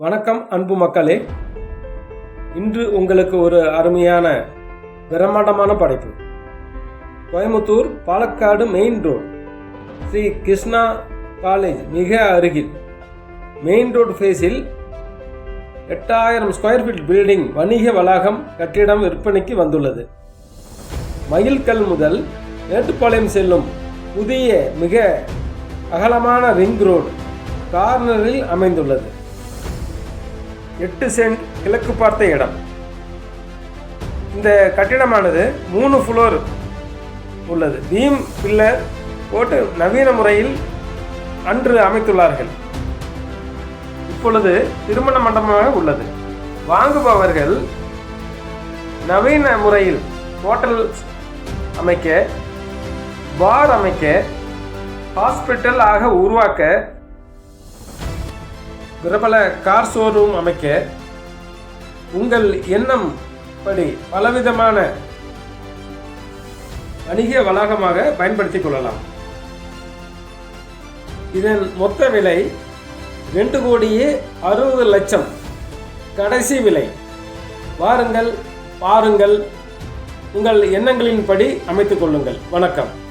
வணக்கம் அன்பு மக்களே. இன்று உங்களுக்கு ஒரு அருமையான பிரம்மாண்டமான படைப்பு. Coimbatore Palakkad main road Sri Krishna college மிக அருகில். மெயின் ரோடு ஃபேஸில் எட்டாயிரம் ஸ்கொயர் ஃபீட் பில்டிங் வணிக வளாகம் கட்டிடம் விற்பனைக்கு வந்துள்ளது. மயில்கல் முதல் மேட்டுப்பாளையம் செல்லும் புதிய மிக அகலமான ரிங் ரோடு கார்னரில் அமைந்துள்ளது. எட்டு சென்ட் கிழக்கு பார்த்த இடம். இந்த கட்டிடமானது மூணு ஃப்ளோர் உள்ளது. பீம் பில்லர் போட்டு நவீன முறையில் அன்று அமைத்துள்ளார்கள். இப்பொழுது திருமண மண்டபமாக உள்ளது. வாங்குபவர்கள் நவீன முறையில் ஹோட்டல் அமைக்க பார் அமைக்க ஹாஸ்பிட்டல் ஆக உருவாக்க பிரபல கார் ஷோரூம் அமைக்க உங்கள் எண்ணம் படி பலவிதமான வணிக வளாகமாக பயன்படுத்திக் கொள்ளலாம். இதன் மொத்த விலை ரெண்டு கோடியே அறுபது லட்சம். கடைசி விலை. வாருங்கள் பாருங்கள் உங்கள் எண்ணங்களின்படி அமைத்துக் கொள்ளுங்கள். வணக்கம்.